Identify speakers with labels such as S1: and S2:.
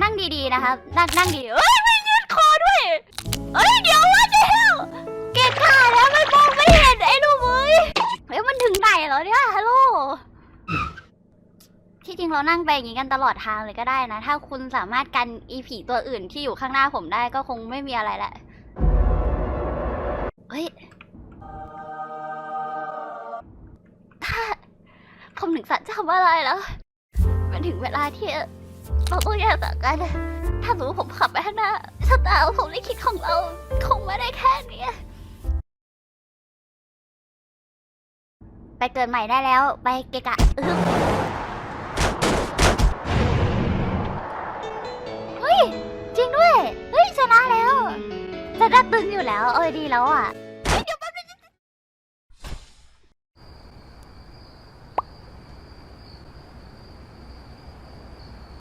S1: นั่งดีๆนะครับ นั่งนั่งดีเอ้ยไม่ยืดคอด้วย เอ้ยเดี๋ยวว่าเดี๋ยวเกะกะแล้วมันมองไม่เห็นไอ้หนูเว้ยเฮ้ยมันถึงไหนแล้วเนี่ยฮัลโหลที่จริงเรานั่งไปอย่างนี้กันตลอดทางเลยก็ได้นะ ถ้าคุณสามารถกันอีผีตัวอื่นที่อยู่ข้างหน้าผมได้ก็คงไม่มีอะไรแหละเฮ้ยถ้าผมถึงสัญจะทำอะไรแล้ว มันถึงเวลาที่ เราต้องแยกจากกัน ถ้าสมมติผมขับไปข้างหน้าชะตาผมลิขิตของเราคงไม่ได้แค่นี้ ไปเกิดใหม่ได้แล้ว ไปเกะกะอึ๊บเฮ้ย จริงด้วย เฮ้ย ชนะแล้วจะได้ตึงอยู่แล้ว เออดีแล้วอะ